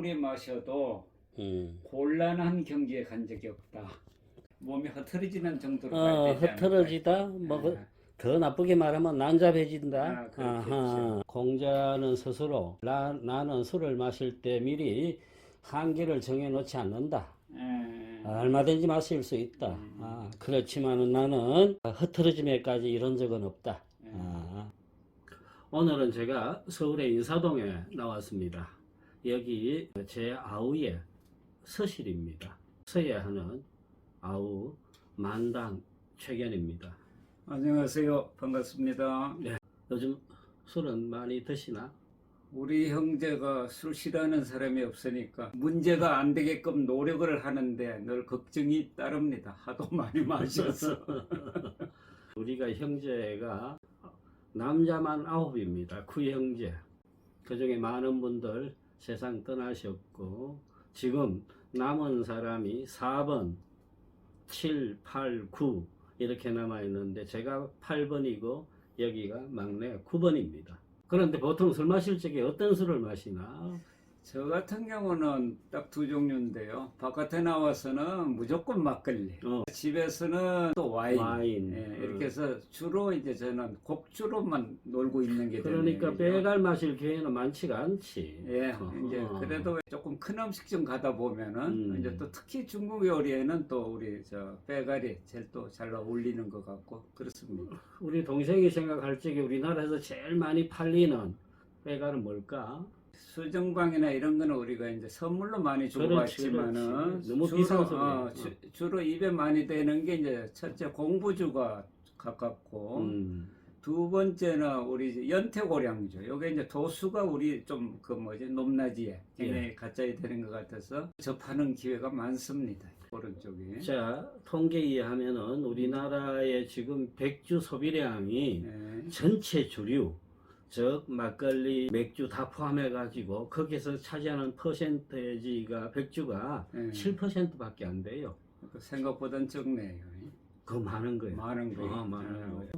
아무리 마셔도 음. 곤란한 경지에 간 적이 없다. 몸이 흐트러지는 정도로 어, 되지. 흐트러지다. 뭐 그- 아, 더 나쁘게 말하면 난잡해진다. 아, 그렇겠죠. 아하. 공자는 스스로 나, 나는 술을 마실 때 미리 한계를 정해놓지 않는다. 예. 얼마든지 마실 수 있다. 음. 아, 그렇지만은 나는 흐트러짐에까지 이런 적은 없다. 예. 아. 오늘은 제가 서울의 인사동에 나왔습니다. 여기 제 아우의 서실입니다. 서야 하는 아우 만당 최견입니다. 안녕하세요. 반갑습니다. 요즘 술은 많이 드시나? 우리 형제가 술 싫어하는 사람이 없으니까 문제가 안 되게끔 노력을 하는데 늘 걱정이 따릅니다. 하도 많이 마셔서. 우리가 형제가 남자만 아홉입니다. 구형제. 그 중에 많은 분들 세상 떠나셨고, 지금 남은 사람이 4번, 7, 8, 9 이렇게 남아 있는데, 제가 8번이고, 여기가 막내 9번입니다. 그런데 보통 술 마실 적에 어떤 술을 마시나? 저 같은 경우는 딱 두 종류인데요. 바깥에 나와서는 무조건 막걸리. 어, 집에서는 또 와인. 와인. 예, 이렇게 해서 주로 이제 저는 곡주로만 놀고 있는 게 그러니까 빼갈 마실 기회는 많지가 않지. 예, 어. 이제 그래도 조금 큰 음식점 가다 보면은 음. 이제 또 특히 중국 요리에는 또 우리 저 빼갈이 제일 또 잘 어울리는 것 같고 그렇습니다. 우리 동생이 생각할 적에 우리나라에서 제일 많이 팔리는 빼갈은 뭘까? 수정방이나 이런 거는 우리가 이제 선물로 많이 주고 받지만은. 너무 주로. 어, 주, 주로 입에 많이 되는 게 이제 첫째 공부주가 가깝고 음, 두 번째는 우리 연태고량주. 요게 이제 도수가 우리 좀 그 뭐지 높낮이에 굉장히 예. 가짜이 되는 것 같아서 접하는 기회가 많습니다. 오른쪽이. 자 통계에 의하면은 우리나라의 지금 백주 소비량이 예. 전체 주류 즉 막걸리, 맥주 다 포함해 가지고 거기서 차지하는 퍼센테지가 백주가 예. 7%밖에 안 돼요. 그 생각보다는 적네요. 그 많은 거예요. 많은 거예요. 어, 많은 예. 거예요.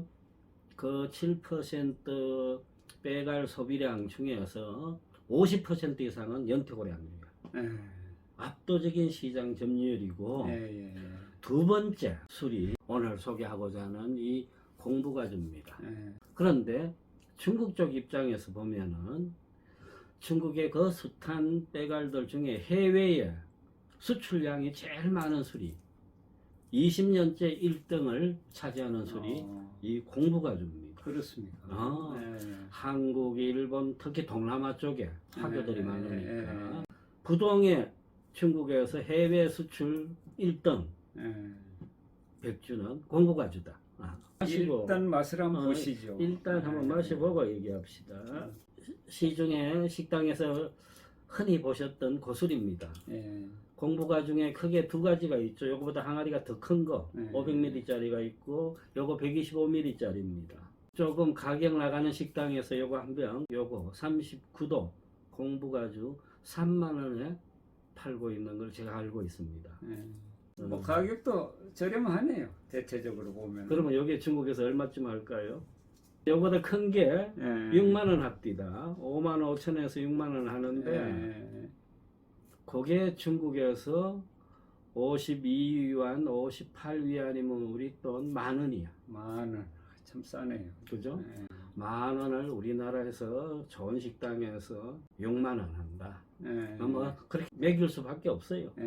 그7% 빼갈 소비량 중에서 50% 이상은 연태고량이에요. 예. 압도적인 시장 점유율이고 예, 예, 예. 두 번째 술이 오늘 소개하고자 하는 이 공부가주입니다. 예. 그런데 중국 쪽 입장에서 보면은 중국의 그 숱한 빼갈들 중에 해외에 수출량이 제일 많은 술이 20년째 1등을 차지하는 술이 어, 이 공부가주입니다. 그렇습니까? 아. 예, 예. 한국, 일본, 특히 동남아 쪽에 화교들이 예, 많으니까 예, 예. 부동의 중국에서 해외 수출 1등 예. 백주는 공부가 주다. 일단 맛을 한번 어, 보시죠. 일단 한번 마셔보고 얘기합시다. 시중에 식당에서 흔히 보셨던 고술입니다. 예. 공부가 중에 크게 두 가지가 있죠. 요거보다 항아리가 더 큰 거, 네. 500ml짜리가 있고, 요거 125ml짜리입니다. 조금 가격 나가는 식당에서 요거 한 병, 요거 39도 공부가주 3만 원에 팔고 있는 걸 제가 알고 있습니다. 예. 음. 뭐 가격도 저렴하네요. 대체적으로 보면. 그러면 요게 중국에서 얼마쯤 할까요? 요보다 큰 게 예. 6만 원 합디다. 5만 5천에서 6만 원 하는데 예. 그게 중국에서 52위안, 58위안이면 우리 돈 만 원이야. 만 원. 참 싸네요. 그죠? 예. 만 원을 우리나라에서 좋은 식당에서 6만 원 한다. 예. 뭐 그렇게 매길 수밖에 없어요. 예.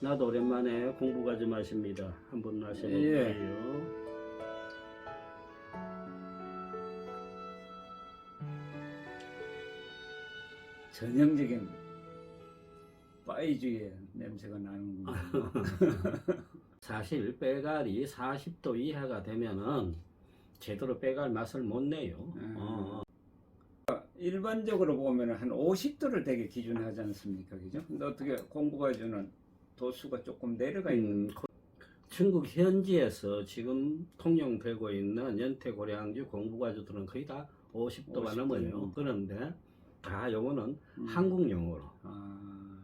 나도 오랜만에 공부가 좀 하십니다. 한번 마셔볼게요. 전형적인 빠이주의 냄새가 나는군요. 사실 빼갈이 40도 이하가 되면은 제대로 빼갈 맛을 못 내요. 음. 어, 일반적으로 보면 한 50도를 되게 기준하지 않습니까? 그죠? 근데 어떻게 공부가 주는 도수가 조금 내려가 있는 음, 고- 중국 현지에서 지금 통용되고 있는 연태 고량주 공부가주들은 거의 다 50도가 50도. 넘어요. 그런데 다 요거는 음. 한국 용어로 아,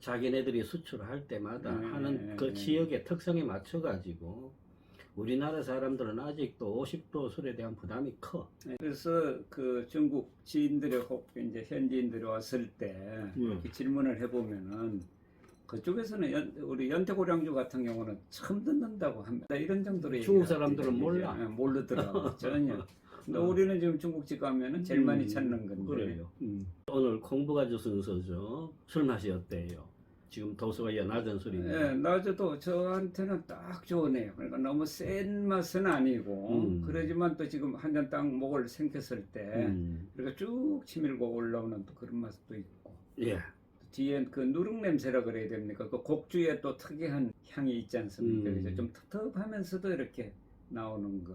자기네들이 수출할 때마다 네, 하는 그 네. 지역의 특성에 맞춰 가지고 우리나라 사람들은 아직도 50도 술에 대한 부담이 커. 네, 그래서 그 중국 지인들이 혹 이제 현지인들이 왔을 때 음. 이렇게 질문을 해보면은 그쪽에서는 연- 우리 연태고량주 같은 경우는 처음 듣는다고 합니다. 이런 정도로 중국 사람들은. 몰라. 예, 모르더라고 전혀. 근데 어. 우리는 지금 중국집 가면은 제일 많이 음, 찾는 건데. 그래요. 음. 오늘 공부가주 순서죠. 술 맛이 어때요? 지금 도수가 낮은 술인데. 예, 낮아도 저한테는 딱 좋으네요. 그러니까 너무 센 맛은 아니고 음. 그러지만 또 지금 한 잔 딱 목을 생겼을 때 음. 그러니까 쭉 치밀고 올라오는 또 그런 맛도 있고 예. 뒤에 그 누룩 냄새라 그래야 됩니까? 그 곡주에 또 특이한 향이 있지 않습니까? 음. 그래서 좀 텁텁하면서도 이렇게 나오는 거.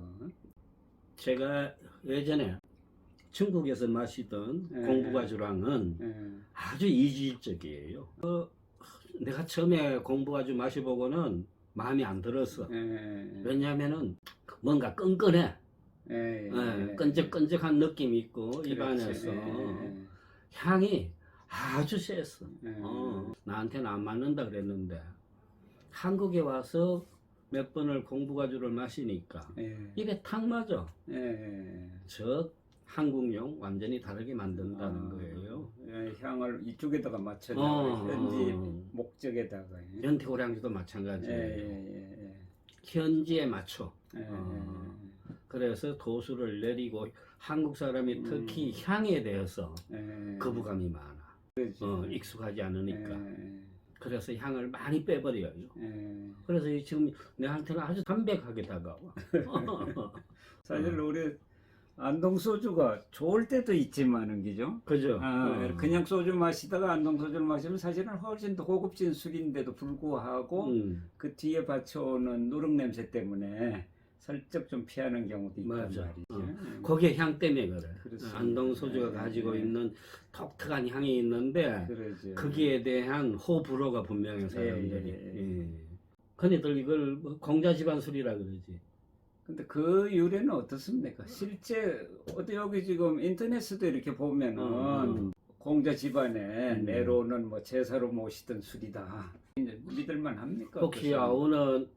제가 예전에 중국에서 마시던 예. 공부가주랑은 예. 아주 이질적이에요. 그, 내가 처음에 공부가주 마셔보고는 마음에 안 들었어. 예. 왜냐하면은 뭔가 끈끈해. 예. 예, 끈적끈적한 느낌이 있고. 입안에서 예. 향이 아주 셌어. 예. 어, 나한테는 안 맞는다 그랬는데 한국에 와서 몇 번을 공부가주를 마시니까 예. 입에 탁 맞아. 예. 저 한국용 완전히 다르게 만든다는 아, 거예요. 예, 향을 이쪽에다가 맞춰서 어, 현지 어. 목적에다가 예. 연태고량주도 예, 마찬가지예요. 예, 예, 현지에 맞춰. 예, 예, 어. 그래서 도수를 내리고 한국 사람이 음. 특히 향에 대해서 예. 거부감이 많아. 그렇지. 어, 익숙하지 않으니까. 예, 그래서 향을 많이 빼버려요. 예. 그래서 이 지금 내한테는 아주 담백하게 다가와. 사실 어. 우리 안동 소주가 좋을 때도 있지만은 그죠? 그죠? 아, 어. 그냥 소주 마시다가 안동 소주를 마시면 사실은 훨씬 더 고급진 술인데도 불구하고 음, 그 뒤에 받쳐오는 누룩 냄새 때문에 살짝 좀 피하는 경우도 있단 맞아. 말이죠. 어. 예. 거기에 향 때문에 그래. 그렇습니다. 안동 소주가 네, 가지고 네. 있는 독특한 향이 있는데 그러죠. 거기에 대한 호불호가 분명해 사람들이. 예, 예, 예. 흔히들 이걸 뭐 공자 집안 술이라 그러지. 근데 그 유래는 어떻습니까? 실제 어디 여기 지금 인터넷에도 이렇게 보면은 어. 공자 집안에 음. 내로는 뭐 제사로 모시던 술이다. 이제 믿을만 합니까? 혹시? 아우는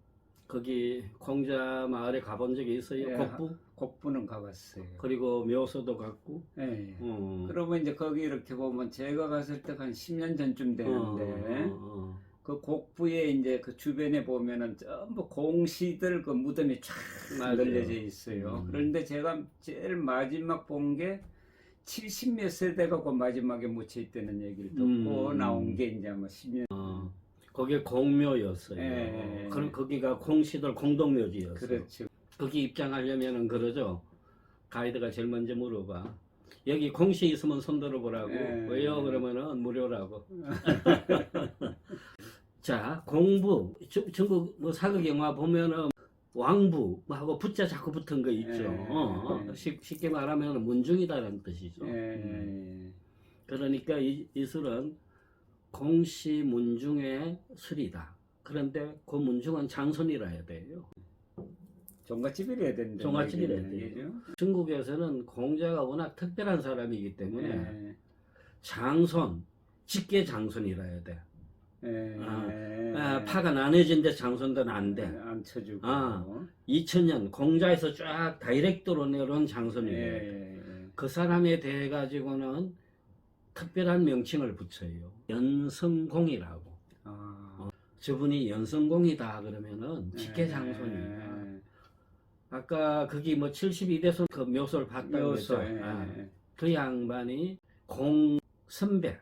거기 공자 마을에 가본 적이 있어요? 예, 곡부? 곡부는 가봤어요. 그리고 묘소도 갔고. 예. 어. 그러면 이제 거기 이렇게 보면 제가 갔을 때 한 10년 전쯤 되는데 어, 어, 그 곡부에 이제 그 주변에 보면은 전부 공시들 그 무덤이 쫙. 널려져 있어요. 음. 그런데 제가 제일 마지막 본 게 70몇 세대가 그 마지막에 묻혀 있다는 얘기를 듣고 음. 나온 게 이제 아마 10년. 어. 거기에 공묘였어요. 예, 예. 그럼 거기가 공시들 공동묘지였어. 그렇죠. 거기 입장하려면은 그러죠. 가이드가 제일 먼저 물어봐. 여기 공시 있으면 손 들어 보라고. 예. 왜요? 그러면은 무료라고. 자, 공부. 주- 중국 뭐 사극 영화 보면은 왕부 뭐 하고 붙자 자꾸 붙은 거 있죠. 예. 어, 어. 쉽- 쉽게 말하면 문중이다라는 뜻이죠. 예, 음. 예, 그러니까 이, 이 술은 공시 문중의 술이다. 그런데 그 문중은 장손이라 해야 돼요. 종갓집이래야 된다. 종갓집이래야 돼요. 중국에서는 공자가 워낙 특별한 사람이기 때문에 예, 장손, 직계 장손이라 해야 돼. 예, 아, 예. 아, 파가 나눠진데 장손들은 안 돼. 안 쳐주고. 아, 2000년 공자에서 쫙 다이렉트로 내려온 예, 장손이에요. 예, 예. 그 사람에 대해 가지고는 특별한 명칭을 붙여요. 연성공이라고. 아, 저분이 연성공이다 그러면은 직계 예, 장손이야. 예. 아까 거기 뭐 72대손 그 묘소를 봤다고. 예, 아, 예. 그 양반이 공선배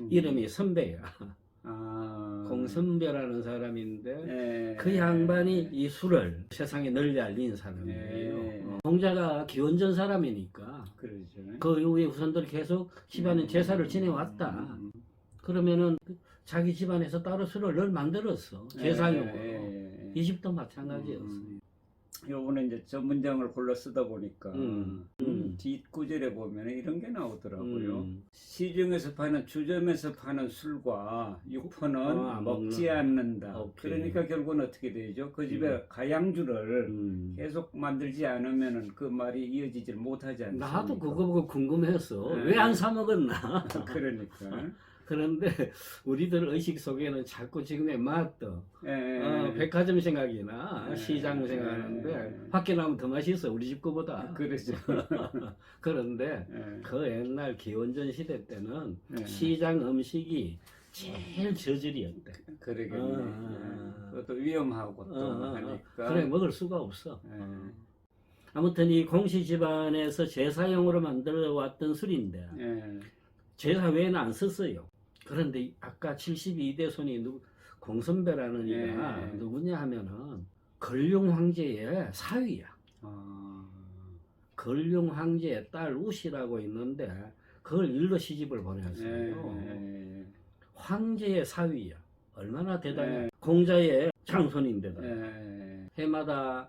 음. 이름이 선배야. 아, 공선배라는 사람인데 예. 그 양반이 이 술을 세상에 널리 알린 사람이에요. 예. 어, 공자가 기원전 사람이니까 그러죠. 그 이후에 후손들이 계속 집안에 제사를 지내왔다. 음, 그러면은 그 자기 집안에서 따로 술을 늘 만들었어. 제사용으로. 예, 예, 예. 이 집도 마찬가지였어요. 음. 요번에 이제 전 문장을 골라 쓰다 보니까 음, 음, 음. 뒷구절에 보면 이런 게 나오더라고요. 음. 시중에서 파는 주점에서 파는 술과 육포는 어, 안 먹지 먹는다. 않는다. 오케이. 그러니까 결국은 어떻게 되죠? 그 집에 음. 가양주를 음. 계속 만들지 않으면은 그 말이 이어지질 못하지 않습니까? 나도 그거 보고 궁금했어. 네. 왜안 사 먹었나? 그러니까 그런데 우리들 의식 속에는 자꾸 지금의 맛도 예, 어, 백화점 생각이나 예, 시장 생각하는데 예. 밖에 나면 더 맛있어 우리 집 거보다. 그러죠. 그런데 예, 그 옛날 기원전 시대 때는 예. 시장 음식이 제일 저질이었대. 그러겠네. 어, 예. 그것도 위험하고 또 어, 어, 어. 하니까. 그래 먹을 수가 없어. 예. 아무튼 이 공시 집안에서 제사용으로 만들어 왔던 술인데 예. 제사 외에는 안 썼어요. 그런데 아까 72대 손이 누 공선배라는 이가 예. 누구냐 하면은 걸룡 황제의 사위야. 어, 걸룡 황제의 딸 우시라고 있는데 그걸 일로 시집을 예, 보냈어요. 예, 황제의 사위야. 얼마나 대단해. 예. 공자의 장손인데도 예. 해마다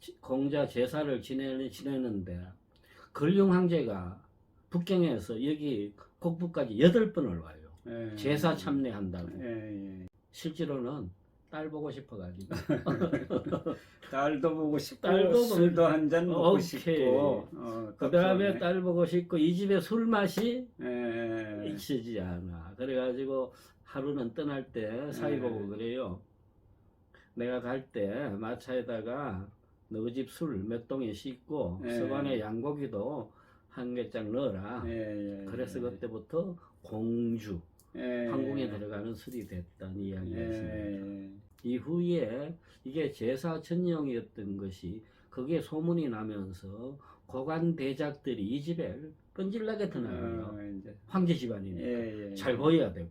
지- 공자 제사를 지내, 지내는데 걸룡 황제가 북경에서 여기 곡부까지 여덟 번을 와요. 예. 제사 참례한다고. 예, 예. 실제로는 딸 보고 싶어가지고. 딸도 보고 싶고 딸도 보고 술도 한 잔 먹고 오케이. 싶고 어, 그 다음에. 딸 보고 싶고 이 집에 술 맛이 예. 익히지 않아. 그래가지고 하루는 떠날 때 사이 네. 보고 그래요. 내가 갈 때 마차에다가 너희 집 술 몇 동에 싣고 네. 서반에 양고기도 한 개짝 넣어라. 예, 예, 그래서 예. 그때부터 공주 예. 황궁에 들어가는 술이 됐다는 이야기였습니다. 예. 이후에 이게 제사 전용이었던 것이 그게 소문이 나면서 고관 대작들이 이 집에 끈질나게 드나요. 어, 이제 황제 집안이니까 예, 예. 잘 보여야 되고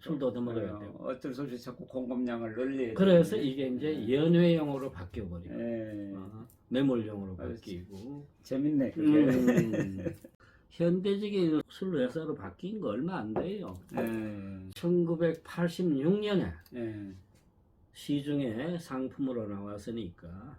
술도 더 먹어야 어, 되고. 어쩔 수 없이 자꾸 공급량을 늘려야 그래서. 이게 이제 예. 연회용으로 바뀌어 버리고 예. 어, 매몰용으로 그렇지. 바뀌고. 재밌네 그게. 음, 현대적인 술 회사로 바뀐 거 얼마 안 돼요. 예. 1986년에 예. 시중에 상품으로 나왔으니까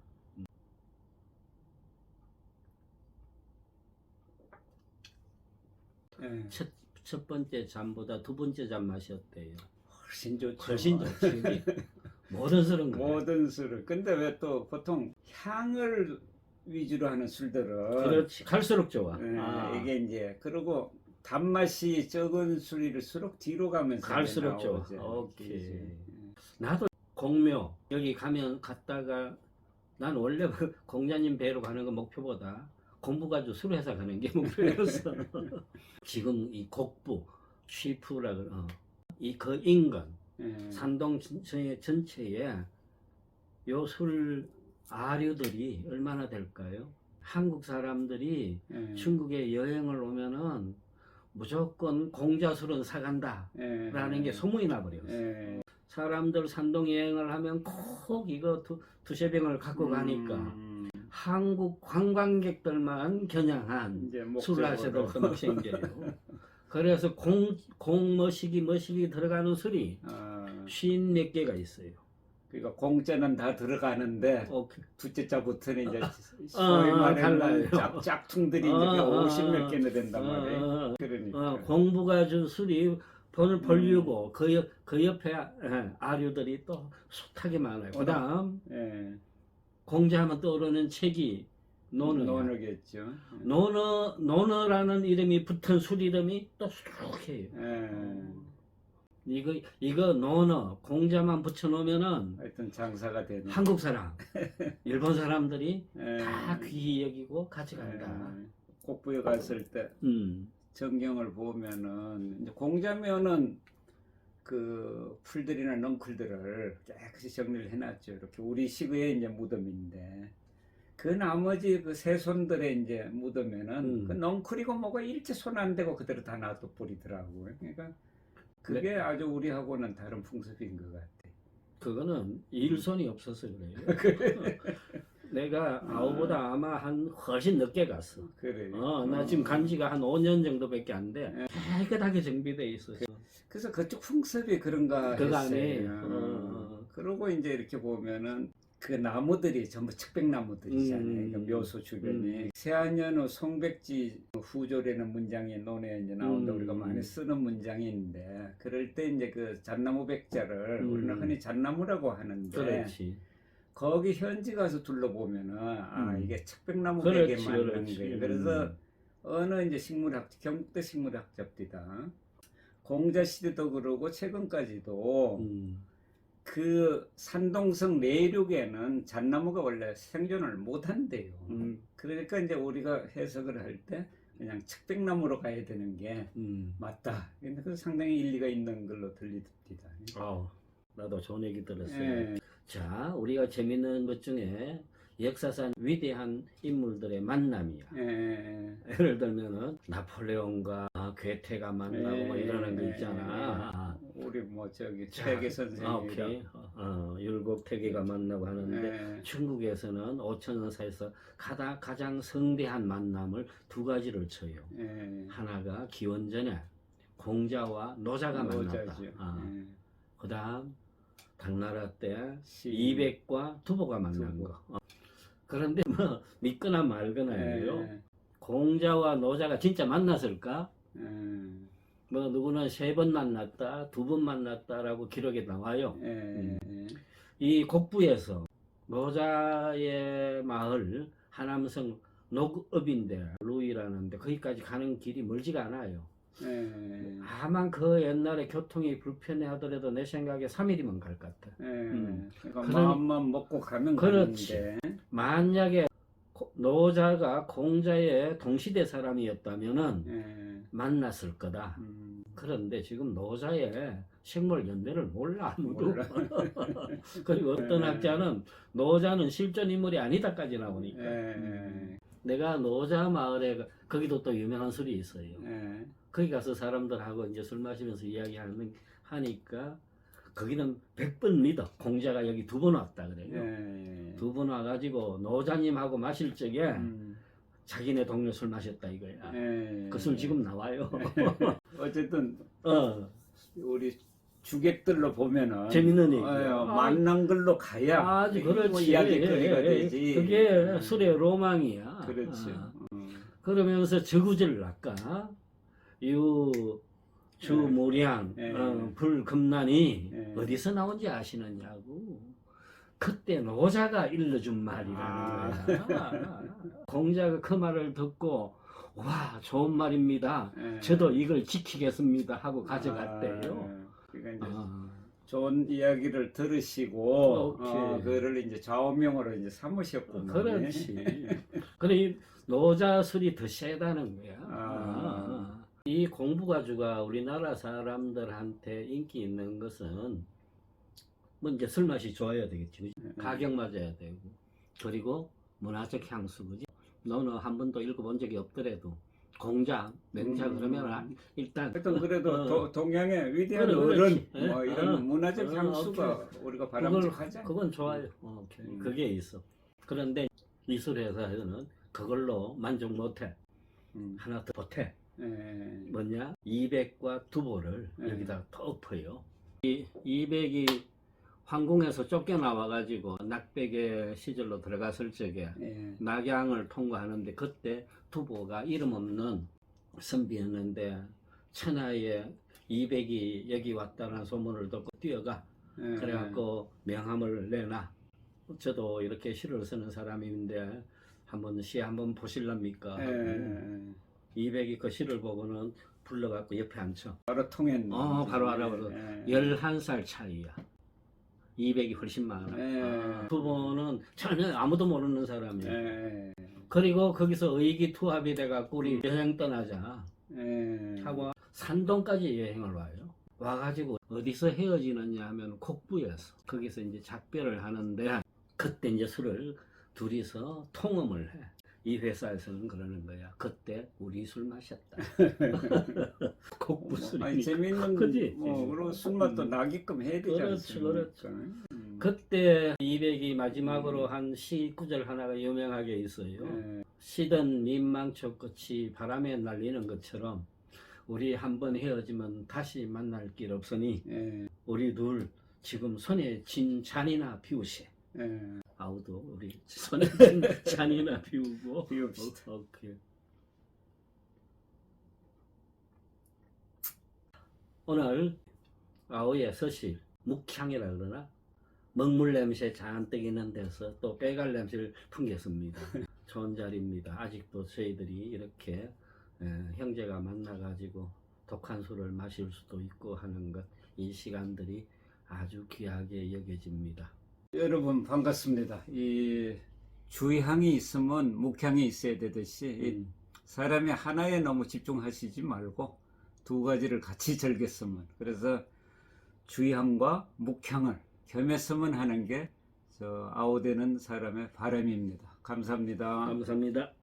예. 첫, 첫 번째 잠보다 두 번째 잠 맛이었대요. 훨씬 좋죠. 훨씬 좋지. 모든 술은 그래. 모든 술을. 근데 왜 또 보통 향을 위주로 하는 술들은 그렇지. 갈수록 좋아. 예, 아, 이게 이제 그리고 단맛이 적은 술일수록 뒤로 가면서 갈수록 이제 나오죠. 좋아. 오케이. 나도 공묘 여기 가면 갔다가 난 원래 그 공자님 배로 가는 거 목표보다 공부 가지고 술 회사 가는 게 목표였어. 지금 이 곡부 쉬프라 그 어. 이그 인근 예. 산동 전체 전체에 요술 아류들이 얼마나 될까요? 한국 사람들이 예. 중국에 여행을 오면은 무조건 공자술은 사간다 예. 라는 게 소문이 나버렸어. 예. 사람들 산동 여행을 하면 꼭 이거 두, 두세 병을 갖고 가니까 음, 한국 관광객들만 겨냥한 이제 술 하셔도 목적으로. 막 생겨요. 그래서 공, 공 머시기 머시기 들어가는 술이 아, 쉰몇 개가 있어요. 그러니까 공짜는 다 들어가는데 어, 그- 둘째 자부터는 이제 소위 어, 말하는 달라요. 짝, 짝퉁들이 어, 이제 어, 50몇 개나 된단 어, 말이에요. 어, 그러니까. 어, 공부가 준 술이 돈을 음. 벌리고 그, 옆, 그 옆에 예, 아류들이 또 숱하게 많아요. 그 다음 예. 공자하면 떠오르는 책이 노는 논어겠죠. 노너 노너라는 이름이 붙은 술 이름이 또 수룩해요. 예. 이거 이거 노너 공자만 붙여놓으면은 하여튼 장사가 되는. 한국 사람, 일본 사람들이 예. 다 귀히 여기고 가져간다. 예. 곡부에 갔을 때 음, 전경을 보면은 이제 공자면은 그 풀들이나 넝쿨들을 깨끗이 정리를 해놨죠. 이렇게 우리 시구의 이제 무덤인데 그 나머지 그 새손들의 이제 무덤에는 음. 그 넝쿨이고 뭐가 일체 손 안 대고 그대로 다 놔둬 버리더라고요. 그러니까 그게 네. 아주 우리하고는 다른 풍습인 것 같아. 그거는 일손이 없어서 그래요. 내가 아우보다 아마 한 훨씬 늦게 갔어. 그래. 어, 나 지금 간 지가 한 5년 정도밖에 안 돼. 예. 깨끗하게 정비돼 있었어. 그래서 그쪽 풍습이 그런가 그거 했어요. 아니에요. 어. 어. 그러고 이제 이렇게 보면은 그 나무들이 전부 측백나무들이잖아요. 음. 그 묘소 주변이 음. 세안연후 송백지 후조라는 문장이 논에 이제 나온다 음. 우리가 많이 쓰는 문장인데 그럴 때 이제 그 잣나무 백자를 음. 우리는 흔히 잣나무라고 하는데 그렇지. 거기 현지 가서 둘러보면은 아 음. 이게 측백나무 백에 맞는. 거예요. 음. 그래서 어느 이제 식물학 경북대 식물학자입니다. 공자 시대도 그러고 최근까지도 음. 그 산동성 내륙에는 잣나무가 원래 생존을 못 한대요. 음. 그러니까 이제 우리가 해석을 할 때 그냥 측백나무로 가야 되는 게 음. 맞다. 근데 그 상당히 일리가 있는 걸로 들립니다. 어, 나도 좋은 얘기 들었어요. 예. 자, 우리가 재밌는 것 중에 역사상 위대한 인물들의 만남이야. 예. 예를 들면은 나폴레옹과 괴테가 만나고 뭐 예. 이러는 거 있잖아. 우리 뭐 저기 자, 최계 아, 오케이. 어, 율곡 태계가 만나고 하는데 예. 중국에서는 5천년 사이에서 가장, 가장 성대한 만남을 두 가지를 쳐요. 예. 하나가 기원전에 공자와 노자가 만났다. 노자죠. 아, 예. 그다음 당나라 때 시- 200과 두보가 만난 두보. 거. 어. 그런데 뭐 믿거나 말거나예요. 예. 공자와 노자가 진짜 만났을까? 예. 뭐 누구는 세 번 만났다, 두 번 만났다라고 기록에 나와요. 예. 이 곡부에서 노자의 마을 하남성 녹읍인데 루이라는데 거기까지 가는 길이 멀지가 않아요. 예. 다만 그 옛날에 교통이 불편해 하더라도 내 생각에 3일이면 갈 것 같아. 예. 음. 그러니까 그런- 마음만 먹고 가면 그렇지. 가는데 만약에 고- 노자가 공자의 동시대 사람이었다면은 예. 만났을 거다. 음. 그런데 지금 노자의 식물 연대를 몰라 아무도. 몰라. 그리고 어떤 네. 학자는 노자는 실존 인물이 아니다까지 나오니까. 예. 음. 내가 노자 마을에 가- 거기도 또 유명한 술이 있어요. 예. 거기 가서 사람들하고 이제 술 마시면서 이야기하는 하니까 거기는 100번 믿어. 공자가 여기 두 번 왔다 그래요. 예. 두번 와가지고 노자님하고 마실 적에 음. 자기네 동네 술 마셨다 이거야. 예. 그술 지금 나와요. 어쨌든 어, 우리 주객들로 보면은 재밌는 얘기예요. 어, 아, 만난 걸로 가야 아주 뭐 그렇지. 이야기거리가 예, 예. 되지. 그게 음. 술의 로망이야. 그렇지. 아. 음. 그러면서 저구절 낙가, 유, 주무량, 예. 어, 불금난이 예. 어디서 나온지 아시느냐고. 그때 노자가 일러준 말이라는 아. 거야. 공자가 그 말을 듣고 와 좋은 말입니다. 예. 저도 이걸 지키겠습니다 하고 가져갔대요. 아, 그러니까 이제 아, 좋은 이야기를 들으시고 오케이. 어, 그거를 이제 좌우명으로 이제 삼으셨군요. 그렇지. 그래 이 노자술이 더 세다는 거야. 아. 아. 이 공부가주가 우리나라 사람들한테 인기 있는 것은 뭐 이제 술 맛이 좋아야 되겠지, 그지? 음. 가격 맞아야 되고 그리고 문화적 향수, 그지? 너는 한 번도 읽어본 적이 없더라도 공자, 맹자 음. 그러면 아, 일단 하여튼 그래도 어. 도- 동양의 위대한 그래, 어른 그렇지. 예? 뭐 이런 어. 문화적 어, 향수가 우리가 그걸 바람직하자. 그건 좋아요. 어, 오케이. 음. 그게 있어. 그런데 이술회사에서는 그걸로 만족 못해. 음. 하나 더 보태. 예. 뭐냐? 200과 두보를 네. 여기다 더 엎어요. 이 200이 황궁에서 쫓겨나와 가지고 낙백의 시절로 들어갔을 적에 예. 낙양을 통과하는데 그때 두보가 이름 없는 선비였는데 천하에 200이 여기 왔다는 소문을 듣고 뛰어가 예. 그래갖고 명함을 내놔. 저도 이렇게 시를 쓰는 사람인데 한번 시 한번 보실랍니까? 예. 200이 그 시를 보고는 불러갖고 옆에 앉혀. 바로 통했네. 어, 바로 알아버려. 예. 11살 차이야. 200이 훨씬 많아. 예. 아, 두 번은 전혀 아무도 모르는 사람이야. 예. 그리고 거기서 의기투합이 돼갖고 우리 여행 떠나자. 예. 하고 산동까지 여행을 와요. 와가지고 어디서 헤어지느냐 하면 곡부에서 거기서 이제 작별을 하는데 그때 이제 술을 둘이서 통음을 해. 이 회사에서는 그러는 거야. 그때 우리 술 마셨다. 곡부 술이니까. 아니 재밌는 그지? 뭐 그리고 술맛도 음. 나게끔 해야 되지 그렇지, 않습니까? 그렇지. 음. 그때 200이 마지막으로 한 시 구절 하나가 유명하게 있어요. 예. 시든 민망초 끝이 바람에 날리는 것처럼 우리 한번 헤어지면 다시 만날 길 없으니 예. 우리 둘 지금 손에 진 잔이나 비우세. 예. 아우도 우리 손에 진 잔이나 비우고 비웁시다. 어, 오케이. 오늘 아우의 서실 묵향이라 그러나 먹물 냄새 잔뜩 있는 데서 또 빼갈 냄새를 풍겼습니다. 좋은 자리입니다. 아직도 저희들이 이렇게 에, 형제가 만나가지고 독한 술을 마실 수도 있고 하는 것 이 시간들이 아주 귀하게 여겨집니다. 여러분 반갑습니다. 이 주향이 있으면 묵향이 있어야 되듯이 이 음, 사람이 하나에 너무 집중하시지 말고 두 가지를 같이 즐겼으면 그래서 주향과 묵향을 겸했으면 하는 게 저 아우되는 사람의 바람입니다. 감사합니다. 감사합니다.